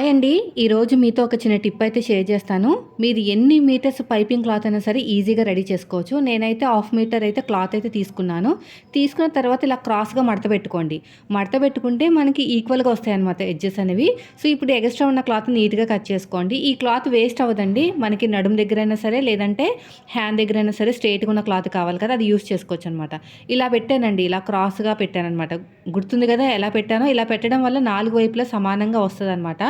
Hi అండి. ఈరోజు మీతో ఒక చిన్న టిప్ అయితే షేర్ చేస్తాను. మీరు ఎన్ని మీటర్స్ పైపింగ్ క్లాత్ అయినా సరే ఈజీగా రెడీ చేసుకోవచ్చు. నేనైతే హాఫ్ మీటర్ అయితే క్లాత్ అయితే తీసుకున్నాను. తీసుకున్న తర్వాత ఇలా క్రాస్గా మడత పెట్టుకోండి. మడత పెట్టుకుంటే మనకి ఈక్వల్గా వస్తాయి అనమాట ఎడ్జెస్ అనేవి. సో ఇప్పుడు ఎక్స్ట్రా ఉన్న క్లాత్ నీట్గా కట్ చేసుకోండి. ఈ క్లాత్ వేస్ట్ అవ్వదండి. మనకి నడుము దగ్గర అయినా సరే లేదంటే హ్యాండ్ దగ్గర అయినా సరే స్ట్రైట్గా ఉన్న క్లాత్ కావాలి కదా అది యూస్ చేసుకోవచ్చు అనమాట ఇలా పెట్టానండి. ఇలా క్రాస్గా పెట్టానమాట గుర్తుంది కదా ఎలా పెట్టానో? ఇలా పెట్టడం వల్ల నాలుగు వైపులా సమానంగా వస్తుంది అనమాట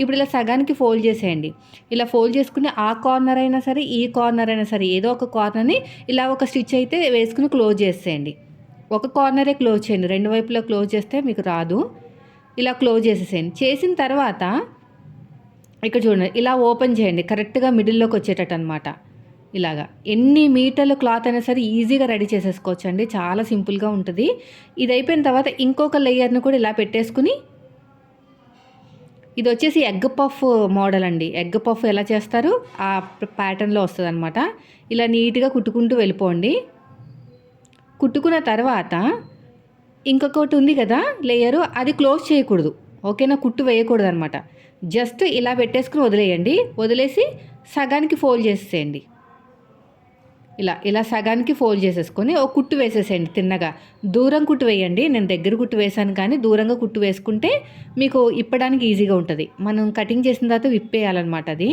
ఇప్పుడు ఇలా సగానికి ఫోల్డ్ చేసేయండి. ఇలా ఫోల్డ్ చేసుకుని ఆ కార్నర్ అయినా సరే ఈ కార్నర్ అయినా సరే ఏదో ఒక కార్నర్ని ఇలా ఒక స్టిచ్ అయితే వేసుకుని క్లోజ్ చేసేయండి. ఒక కార్నరే క్లోజ్ చేయండి. రెండు వైపులా క్లోజ్ చేస్తే మీకు రాదు. ఇలా క్లోజ్ చేసేసేయండి. చేసిన తర్వాత ఇక్కడ చూడండి ఇలా ఓపెన్ చేయండి. కరెక్ట్గా మిడిల్లోకి వచ్చేటట్టు అనమాట ఇలాగా. ఎన్ని మీటర్లు క్లాత్ అయినా సరే ఈజీగా రెడీ చేసేసుకోవచ్చు అండి చాలా సింపుల్గా ఉంటుంది. ఇది అయిపోయిన తర్వాత ఇంకొక లేయర్ని కూడా ఇలా పెట్టేసుకుని ఇది వచ్చేసి ఎగ్ పఫ్ మోడల్ అండి. ఎగ్ పఫ్ ఎలా చేస్తారు? ఆ ప్యాటర్న్లో వస్తుంది అనమాట ఇలా నీట్గా కుట్టుకుంటూ వెళ్ళిపోండి. కుట్టుకున్న తర్వాత ఇంకొకటి ఉంది కదా లేయరు అది క్లోజ్ చేయకూడదు. ఓకేనా? కుట్టు వేయకూడదు అనమాట జస్ట్ ఇలా పెట్టేసుకుని వదిలేయండి. వదిలేసి సగానికి ఫోల్డ్ చేసేయండి ఇలా ఇలా సగానికి ఫోల్డ్ చేసేసుకొని ఒక కుట్టు వేసేసేయండి తిన్నగా. దూరం కుట్టు వేయండి నేను దగ్గర కుట్టు వేసాను కానీ దూరంగా కుట్టు వేసుకుంటే మీకు ఇప్పడానికి ఈజీగా ఉంటుంది. మనం కటింగ్ చేసిన తర్వాత విప్పేయాలన్నమాట అది.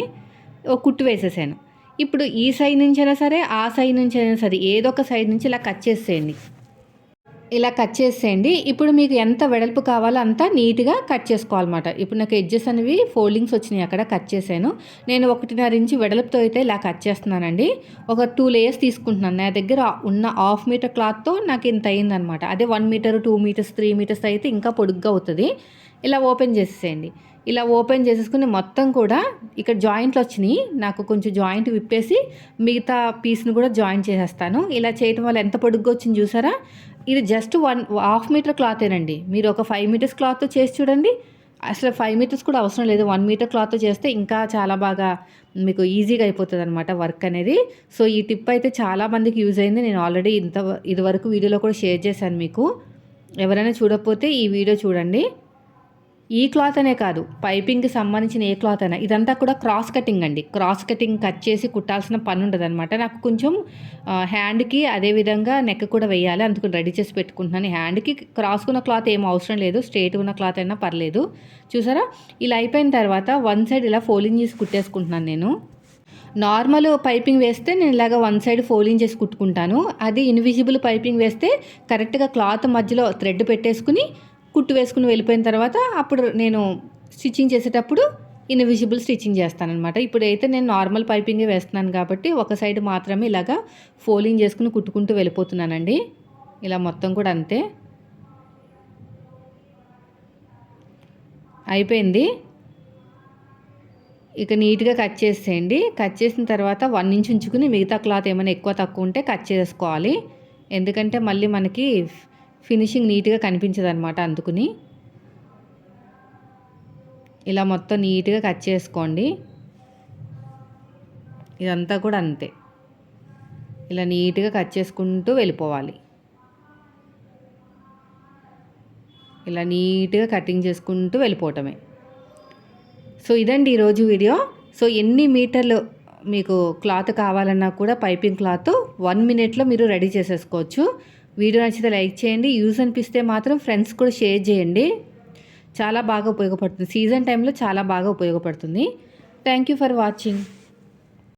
ఒక కుట్టు వేసేసాను. ఇప్పుడు ఈ సైడ్ నుంచి అయినా సరే ఆ సైడ్ నుంచి అయినా సరే ఏదో ఒక సైడ్ నుంచి ఇలా కట్ చేసేయండి. ఇలా కట్ చేసేయండి. ఇప్పుడు మీకు ఎంత వెడల్పు కావాలో అంత నీట్గా కట్ చేసుకోవాలన్నమాట. ఇప్పుడు నాకు ఎడ్జెస్ అనేవి ఫోల్డింగ్స్ వచ్చినాయి అక్కడ కట్ చేశాను. నేను ఒకటిన్నర ఇంచు వెడల్పుతో అయితే ఇలా కట్ చేస్తున్నానండి. ఒక టూ లేయర్స్ తీసుకుంటున్నాను. నా దగ్గర ఉన్న హాఫ్ మీటర్ క్లాత్తో నాకు ఇంత అయిందనమాట అదే one metre two metres three metres అయితే ఇంకా పొడుగ్గా అవుతుంది. ఇలా ఓపెన్ చేసేసేయండి. ఇలా ఓపెన్ చేసేసుకుని మొత్తం కూడా ఇక్కడ జాయింట్లు వచ్చినాయి. నాకు కొంచెం జాయింట్ విప్పేసి మిగతా పీస్ని కూడా జాయింట్ చేసేస్తాను. ఇలా చేయటం వల్ల ఎంత పొడుగ్గా వచ్చింది చూసారా? ఇది జస్ట్ వన్ హాఫ్ మీటర్ క్లాతేనండి మీరు ఒక ఫైవ్ మీటర్స్ క్లాత్ చేసి చూడండి. అసలు ఫైవ్ మీటర్స్ కూడా అవసరం లేదు. వన్ మీటర్ క్లాత్ చేస్తే ఇంకా చాలా బాగా మీకు ఈజీగా అయిపోతుంది అనమాట వర్క్ అనేది. సో ఈ టిప్ అయితే చాలా మందికి యూజ్ అయింది. నేను ఆల్రెడీ ఇంత ఇదివరకు వీడియోలో కూడా షేర్ చేశాను మీకు. ఎవరైనా చూడకపోతే ఈ వీడియో చూడండి. ఈ క్లాత్ అనే కాదు పైపింగ్కి సంబంధించిన ఏ క్లాత్ అయినా ఇదంతా కూడా క్రాస్ కటింగ్ అండి. క్రాస్ కటింగ్ కట్ చేసి కుట్టాల్సిన పని ఉండదు అనమాట నాకు కొంచెం హ్యాండ్కి అదేవిధంగా నెక్ కూడా వేయాలి. అందుకు రెడీ చేసి పెట్టుకుంటున్నాను. హ్యాండ్కి క్రాస్కున్న క్లాత్ ఏం అవసరం లేదు. స్ట్రేట్ ఉన్న క్లాత్ అయినా పర్లేదు. చూసారా? ఇలా అయిపోయిన తర్వాత వన్ సైడ్ ఇలా ఫోలింగ్ చేసి కుట్టేసుకుంటున్నాను నేను. నార్మల్ పైపింగ్ వేస్తే నేను ఇలాగ వన్ సైడ్ ఫోల్డింగ్ చేసి కుట్టుకుంటాను. అది ఇన్విజిబుల్ పైపింగ్ వేస్తే కరెక్ట్గా క్లాత్ మధ్యలో థ్రెడ్ పెట్టేసుకుని కుట్టు వేసుకుని వెళ్ళిపోయిన తర్వాత అప్పుడు నేను స్టిచ్చింగ్ చేసేటప్పుడు ఇన్విజిబుల్ స్టిచ్చింగ్ చేస్తానమాట ఇప్పుడైతే నేను నార్మల్ పైపింగే వేస్తున్నాను కాబట్టి ఒక సైడ్ మాత్రమే ఇలాగా ఫోలింగ్ చేసుకుని కుట్టుకుంటూ వెళ్ళిపోతున్నానండి. ఇలా మొత్తం కూడా అంతే. అయిపోయింది. ఇక నీట్గా కట్ చేసేయండి. కట్ చేసిన తర్వాత వన్ ఇంచ్ ఉంచుకుని మిగతా క్లాత్ ఏమైనా ఎక్కువ తక్కువ ఉంటే కట్ చేసుకోవాలి. ఎందుకంటే మళ్ళీ మనకి ఫినిషింగ్ నీట్గా కనిపించదు అనమాట అందుకుని. ఇలా మొత్తం నీట్గా కట్ చేసుకోండి. ఇదంతా కూడా అంతే. ఇలా నీట్గా కట్ చేసుకుంటూ వెళ్ళిపోవాలి. ఇలా నీట్గా కటింగ్ చేసుకుంటూ వెళ్ళిపోవటమే. సో ఇదండి ఈరోజు వీడియో. సో ఎన్ని మీటర్లు మీకు క్లాత్ కావాలన్నా కూడా పైపింగ్ క్లాత్ వన్ మినిట్లో మీరు రెడీ చేసేసుకోవచ్చు. వీడియో నచ్చితే లైక్ చేయండి. యూజ్ అనిపిస్తే మాత్రం ఫ్రెండ్స్ కూడా షేర్ చేయండి. చాలా బాగా ఉపయోగపడుతుంది. సీజన్ టైంలో చాలా బాగా ఉపయోగపడుతుంది. Thank you for watching.